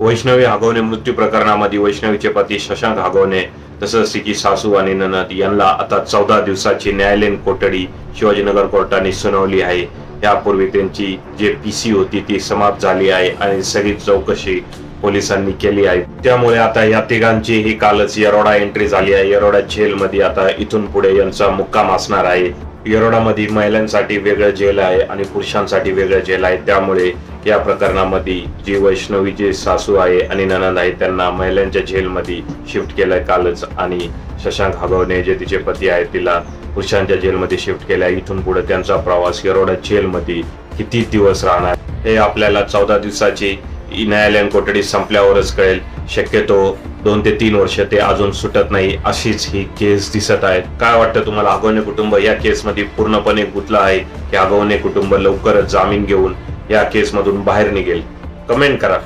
वैष्णवी हागवणे मृत्यू प्रकरणामध्ये वैष्णवीचे पती शशांक हागवणे तसंच तिची सासू आणि ननद यांना आता चौदा दिवसाची न्यायालयीन कोठडी शिवाजीनगर कोर्टाने सुनावली आहे. यापूर्वी त्यांची जे पीसी होती ती समाप्त झाली आहे आणि सगळी चौकशी पोलिसांनी केली आहे. त्यामुळे आता या तिघांची ही कालच येरोडा एंट्री झाली आहे. येरोडा जेलमध्ये आता इथून पुढे यांचा मुक्काम असणार आहे. येरोडामध्ये महिलांसाठी वेगळं जेल आहे आणि पुरुषांसाठी वेगळं जेल आहे. त्यामुळे या प्रकरणामध्ये जी वैष्णवीची सासू आहे आणि ननंद आहे त्यांना महिलांच्या झेलमध्ये शिफ्ट केलंय कालच. आणि शशांक हगवणे जे तिचे पती आहे तिला पुरुषांच्या जेलमध्ये शिफ्ट केलंय. इथून पुढे त्यांचा प्रवास येरोडा जेलमध्ये किती दिवस राहणार? हे आपल्याला चौदा दिवसाची न्यायालयीन कोठडी संपल्यावरच कळेल. शक्यतो दोन ते तीन वर्ष ते अजून सुटत नाही अशीच ही केस दिसत आहे काय वाटतं तुम्हाला? अगवणे कुटुंब या केसमध्ये पूर्णपणे गुंतलं आहे की अगवणे कुटुंब लवकरच जामीन घेऊन या केसमधून बाहेर निघेल. कमेंट करा.